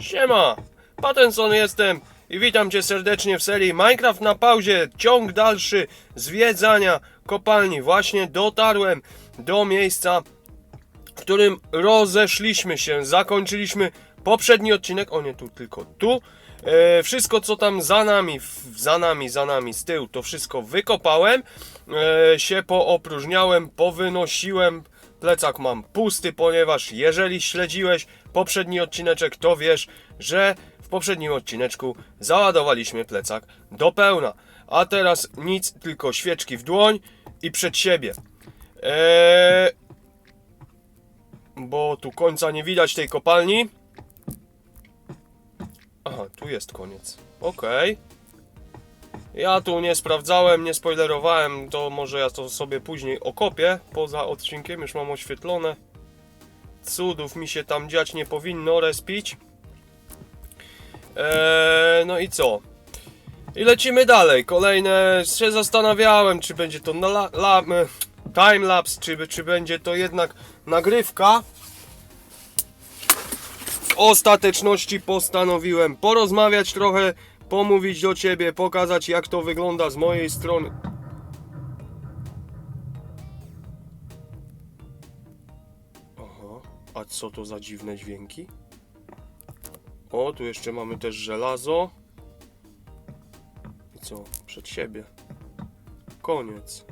Siema, Pattenson jestem i witam Cię serdecznie w serii Minecraft na pauzie, ciąg dalszy zwiedzania kopalni. Właśnie dotarłem do miejsca, w którym rozeszliśmy się, zakończyliśmy poprzedni odcinek, o nie tu, tylko tu. E, wszystko co tam za nami, za nami, za nami, z tyłu, to wszystko wykopałem, e, się poopróżniałem, powynosiłem, plecak mam pusty, ponieważ jeżeli śledziłeś poprzedni odcineczek, to wiesz, że w poprzednim odcineczku załadowaliśmy plecak do pełna. A teraz nic, tylko świeczki w dłoń i przed siebie. Eee, bo tu końca nie widać tej kopalni. Aha, tu jest koniec. Okej. Ja tu nie sprawdzałem, nie spoilerowałem, to może ja to sobie później okopię. Poza odcinkiem już mam oświetlone. Cudów mi się tam dziać nie powinno, respić. Eee, no i co? I lecimy dalej. Kolejne się zastanawiałem, czy będzie to la, e, timelapse, czy, czy będzie to jednak nagrywka. W ostateczności postanowiłem porozmawiać trochę, pomówić do ciebie, pokazać jak to wygląda z mojej strony. Aha, a co to za dziwne dźwięki? O, tu jeszcze mamy też żelazo. I co? Przed siebie. Koniec.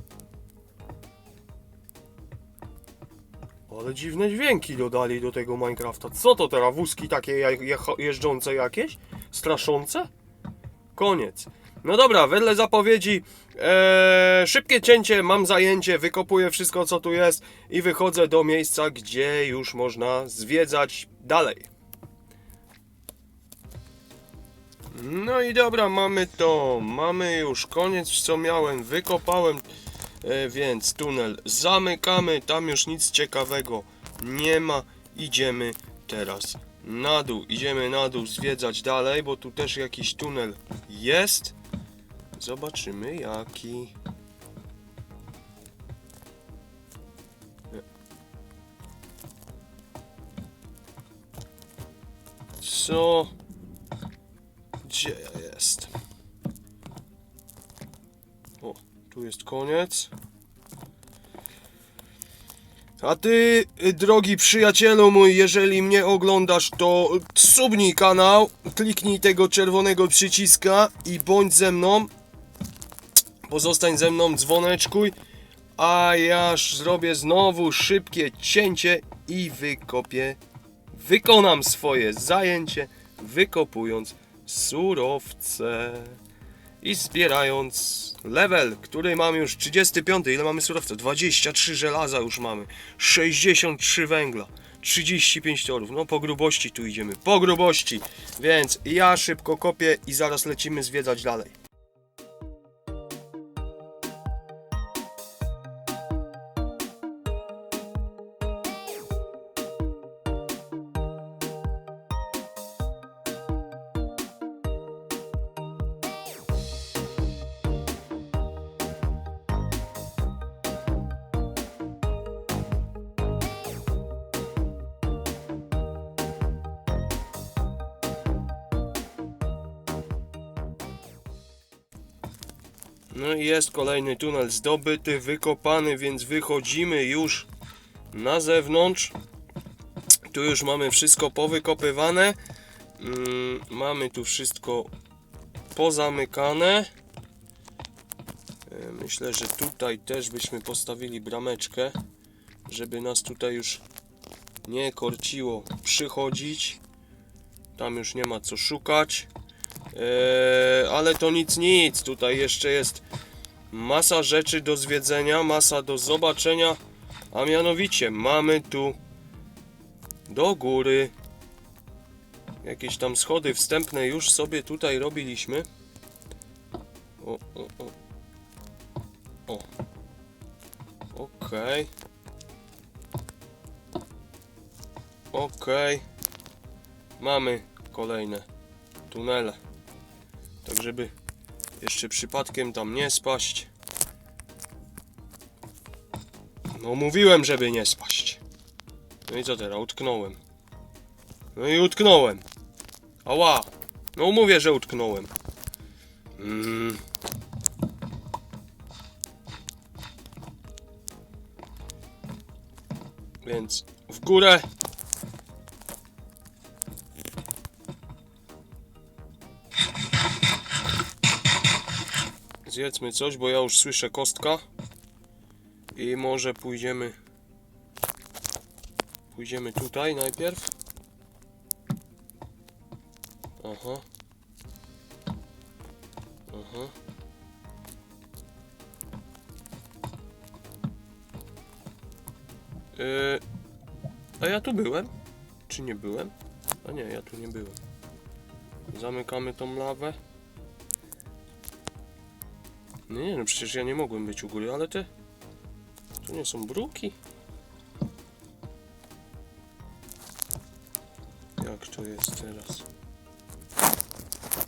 Ale dziwne dźwięki dodali do tego Minecrafta. Co to teraz? Wózki takie je- jeżdżące jakieś? Straszące? Koniec. No dobra, wedle zapowiedzi e, szybkie cięcie, mam zajęcie, wykopuję wszystko co tu jest i wychodzę do miejsca, gdzie już można zwiedzać dalej. No i dobra, mamy to. Mamy już koniec, co miałem, wykopałem, e, więc tunel zamykamy. Tam już nic ciekawego nie ma. Idziemy teraz na dół. Idziemy na dół zwiedzać dalej, bo tu też jakiś tunel jest. Zobaczymy jaki. Co? Gdzie jest? O, tu jest koniec. A ty, y, drogi przyjacielu mój, jeżeli mnie oglądasz, to subnij kanał, kliknij tego czerwonego przyciska i bądź ze mną. Pozostań ze mną, dzwoneczkuj, a ja zrobię znowu szybkie cięcie i wykopię, wykonam swoje zajęcie, wykopując surowce i zbierając level, który mam już 35. Ile mamy surowca? 23 żelaza już mamy, 63 węgla, 35 torów. No po grubości tu idziemy, po grubości. Więc ja szybko kopię i zaraz lecimy zwiedzać dalej. No i jest kolejny tunel zdobyty, wykopany, więc wychodzimy już na zewnątrz. Tu już mamy wszystko powykopywane. Mm, mamy tu wszystko pozamykane. E, Myślę, że tutaj też byśmy postawili brameczkę, żeby nas tutaj już nie korciło przychodzić. Tam już nie ma co szukać. Eee, ale to nic, nic. Tutaj jeszcze jest masa rzeczy do zwiedzenia, masa do zobaczenia. A mianowicie mamy tu do góry jakieś tam schody wstępne już sobie tutaj robiliśmy. O, o, o. O. Okej. Okej. Mamy kolejne tunele. Tak, żeby jeszcze przypadkiem tam nie spaść. No mówiłem, żeby nie spaść. No i co teraz? Utknąłem. No i utknąłem. Ała! No mówię, że utknąłem. Mm. Więc w górę. Zjedzmy coś, bo ja już słyszę kostka. I może pójdziemy. Pójdziemy tutaj najpierw. Aha. Aha. Yy, a ja tu byłem? Czy nie byłem? A nie, ja tu nie byłem. Zamykamy tą lawę. Nie, nie, no przecież ja nie mogłem być u góry, ale te... To nie są bruki? Jak to jest teraz?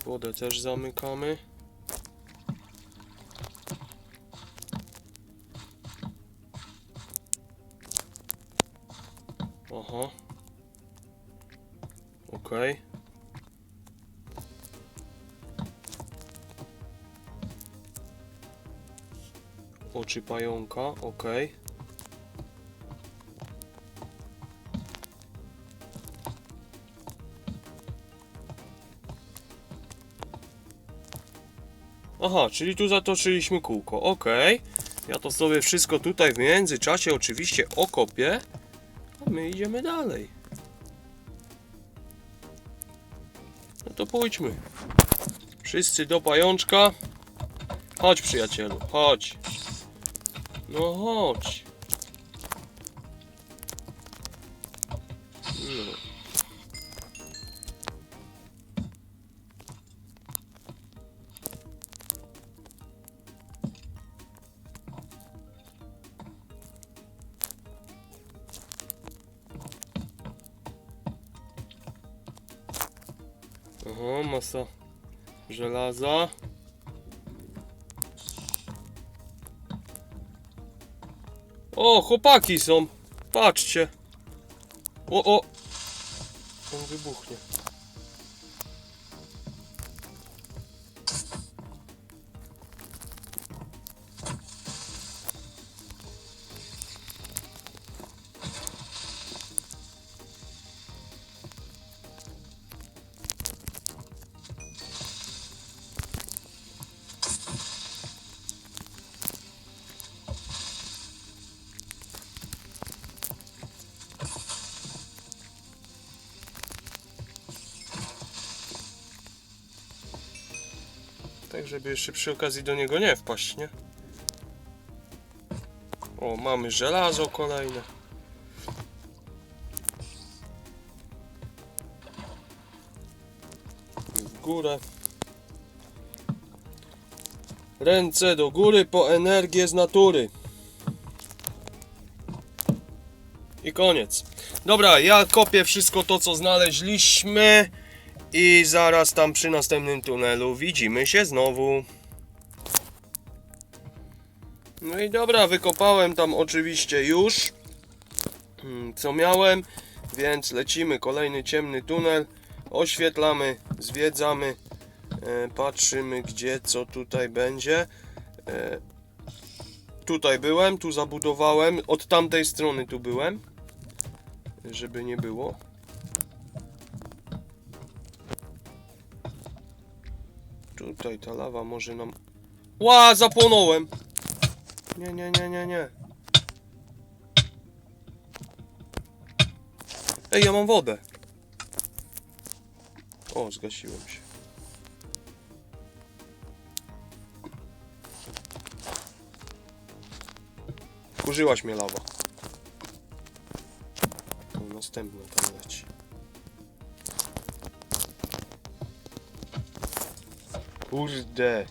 Wodę też zamykamy. Aha. Okej. Oczy pająka, okej. Aha, czyli tu zatoczyliśmy kółko, okej. Ja to sobie wszystko tutaj w międzyczasie oczywiście okopię. A my idziemy dalej. No to pójdźmy. Wszyscy do pajączka. Chodź przyjacielu, chodź. No chodź. No. Aha, masa żelaza. O, chłopaki są. Patrzcie. O, o. On wybuchnie. Żeby jeszcze przy okazji do niego nie wpaść, nie? O, mamy żelazo kolejne. W górę. Ręce do góry po energię z natury. I koniec. Dobra, ja kopię wszystko to, co znaleźliśmy. I zaraz tam przy następnym tunelu widzimy się znowu. No i dobra, wykopałem tam oczywiście już mm, co miałem, więc lecimy kolejny ciemny tunel. Oświetlamy, zwiedzamy, e, patrzymy gdzie, co tutaj będzie. E, tutaj byłem, tu zabudowałem, od tamtej strony tu byłem, żeby nie było. Tutaj ta lawa może nam... Ła, zapłonąłem! Nie, nie, nie, nie, nie. Ej, ja mam wodę. O, zgasiłem się. Kurzyłaś mnie lawa. O, następna tam leci. Kurde.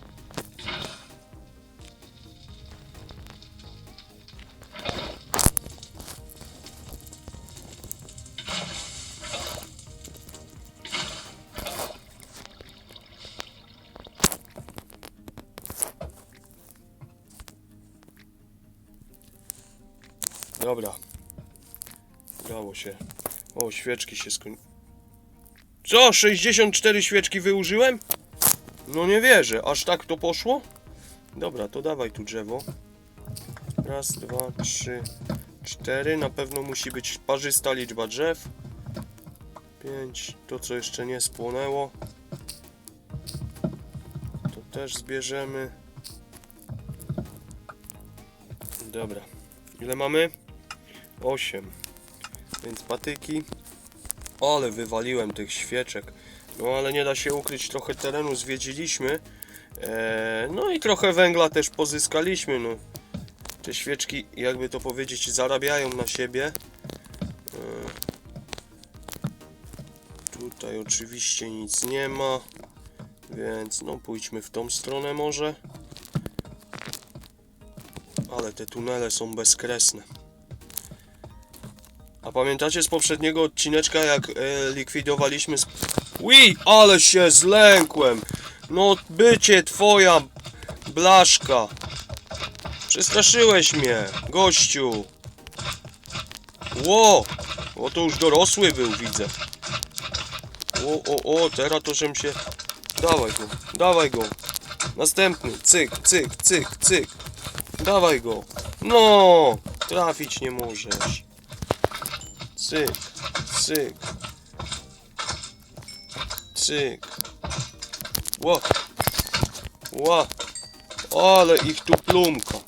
Dobra. Udało się. O, świeczki się skoń... Co? 64 świeczki wyużyłem? No nie wierzę, aż tak to poszło? Dobra, to dawaj tu drzewo. Raz, dwa, trzy, cztery. Na pewno musi być parzysta liczba drzew. Pięć. To co jeszcze nie spłonęło. To też zbierzemy. Dobra. Ile mamy? 8. Więc patyki. Ale wywaliłem tych świeczek. No ale nie da się ukryć, trochę terenu zwiedziliśmy. Eee, no i trochę węgla też pozyskaliśmy. No. Te świeczki, jakby to powiedzieć, zarabiają na siebie. Eee, tutaj oczywiście nic nie ma. Więc no pójdźmy w tą stronę może. Ale te tunele są bezkresne. A pamiętacie z poprzedniego odcineczka, jak e, likwidowaliśmy... Ui, ale się zlękłem! No, bycie twoja blaszka! Przestraszyłeś mnie, gościu! Ło! O, to już dorosły był, widzę. O, o, o, teraz to żem się... Dawaj go, dawaj go. Następny, cyk, cyk, cyk, cyk. Dawaj go. No, trafić nie możesz. Cyk, cyk. Cyk. Ło. Ło. Ale ich tu plumka.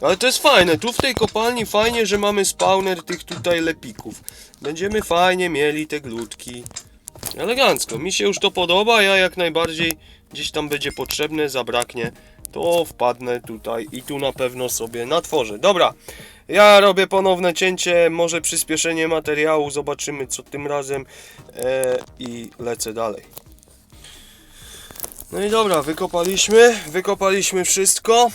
Ale to jest fajne, tu w tej kopalni fajnie, że mamy spawner tych tutaj lepików. Będziemy fajnie mieli te glutki. Elegancko, mi się już to podoba, ja jak najbardziej gdzieś tam będzie potrzebne, zabraknie, to wpadnę tutaj i tu na pewno sobie natworzę. Dobra, ja robię ponowne cięcie, może przyspieszenie materiału, zobaczymy co tym razem e, i lecę dalej. No i dobra, wykopaliśmy, wykopaliśmy wszystko.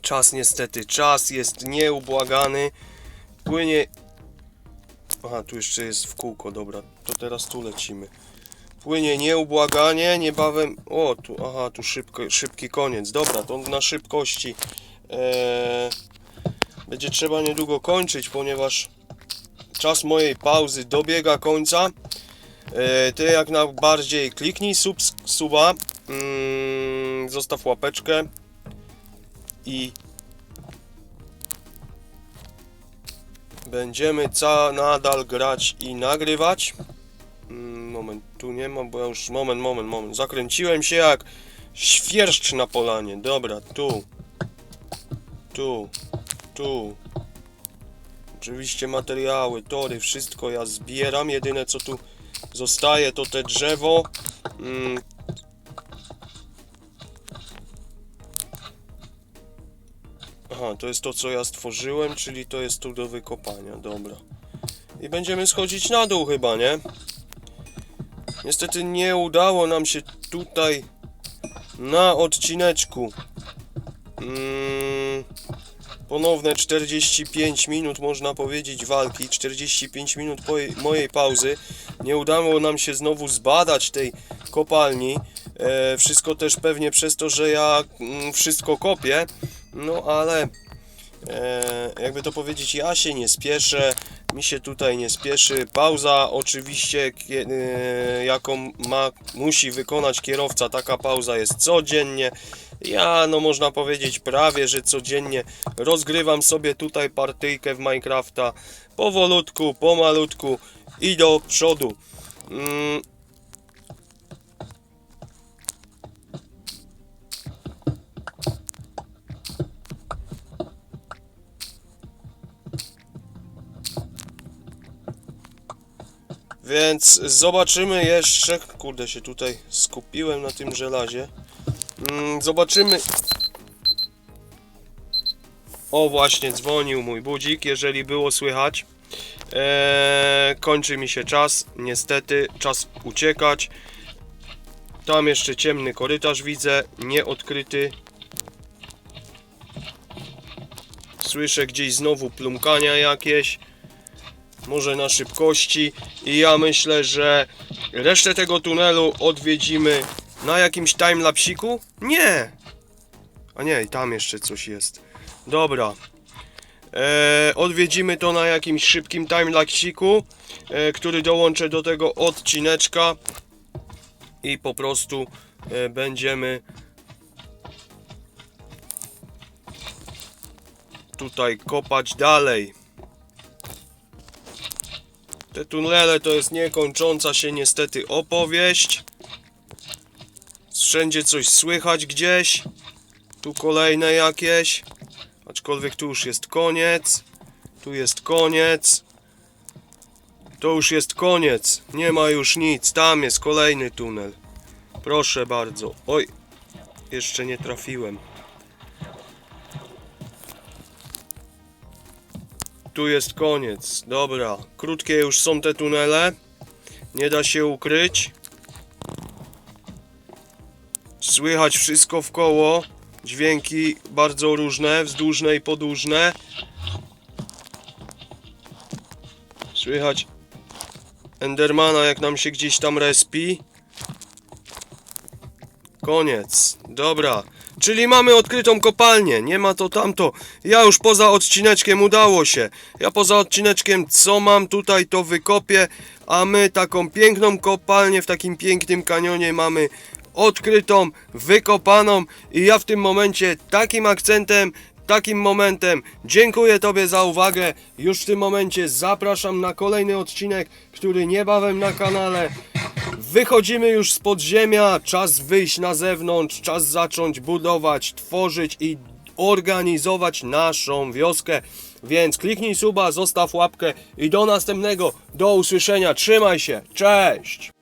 Czas niestety, czas jest nieubłagany. Płynie Aha, tu jeszcze jest w kółko, dobra. To teraz tu lecimy. Płynie nieubłaganie, niebawem... O, tu, aha, tu szybko, szybki koniec. Dobra, to na szybkości. Eee, będzie trzeba niedługo kończyć, ponieważ czas mojej pauzy dobiega końca. Eee, ty jak najbardziej kliknij sub, suba, mm, zostaw łapeczkę i Będziemy ca nadal grać i nagrywać. Mm, Moment, tu nie ma, bo ja już. Moment, moment, moment. Zakręciłem się jak świerszcz na polanie. Dobra, tu. Tu. Tu. Oczywiście materiały, tory, wszystko ja zbieram. Jedyne co tu zostaje to te drzewo. Mm, Aha, to jest to, co ja stworzyłem, czyli to jest tu do wykopania, dobra. I będziemy schodzić na dół chyba, nie? Niestety nie udało nam się tutaj na odcineczku mm, ponowne 45 minut, można powiedzieć, walki, 45 minut mojej pauzy. Nie udało nam się znowu zbadać tej kopalni. E, wszystko też pewnie przez to, że ja mm, wszystko kopię. No ale e, jakby to powiedzieć, ja się nie spieszę, mi się tutaj nie spieszy. Pauza oczywiście, e, jaką ma, musi wykonać kierowca, taka pauza jest codziennie. Ja, no można powiedzieć, prawie że codziennie rozgrywam sobie tutaj partyjkę w Minecrafta powolutku, pomalutku i do przodu. Mm, Więc zobaczymy jeszcze. Kurde, się tutaj skupiłem na tym żelazie. Mm, zobaczymy. O, właśnie dzwonił mój budzik, jeżeli było słychać. Eee, kończy mi się czas, niestety, czas uciekać. Tam jeszcze ciemny korytarz widzę, nieodkryty. Słyszę gdzieś znowu plumkania jakieś może na szybkości i ja myślę, że resztę tego tunelu odwiedzimy na jakimś timelapsiku? Nie! A nie, i tam jeszcze coś jest. Dobra. E, odwiedzimy to na jakimś szybkim timelapsiku, e, który dołączę do tego odcineczka i po prostu e, będziemy tutaj kopać dalej. Te tunele to jest niekończąca się niestety opowieść. Wszędzie coś słychać gdzieś. Tu kolejne jakieś. Aczkolwiek tu już jest koniec. Tu jest koniec. To już jest koniec. Nie ma już nic. Tam jest kolejny tunel. Proszę bardzo. Oj. Jeszcze nie trafiłem. Tu jest koniec. Dobra. Krótkie już są te tunele. Nie da się ukryć. Słychać wszystko w koło. Dźwięki bardzo różne, wzdłużne i podłużne. Słychać Endermana jak nam się gdzieś tam respi. Koniec. Dobra. Czyli mamy odkrytą kopalnię. Nie ma to tamto. Ja już poza odcineczkiem udało się. Ja poza odcineczkiem co mam tutaj to wykopię. A my taką piękną kopalnię w takim pięknym kanionie mamy odkrytą, wykopaną i ja w tym momencie takim akcentem, takim momentem dziękuję Tobie za uwagę. Już w tym momencie zapraszam na kolejny odcinek, który niebawem na kanale. Wychodzimy już z podziemia, czas wyjść na zewnątrz, czas zacząć budować, tworzyć i organizować naszą wioskę. Więc kliknij suba, zostaw łapkę i do następnego, do usłyszenia, trzymaj się, cześć!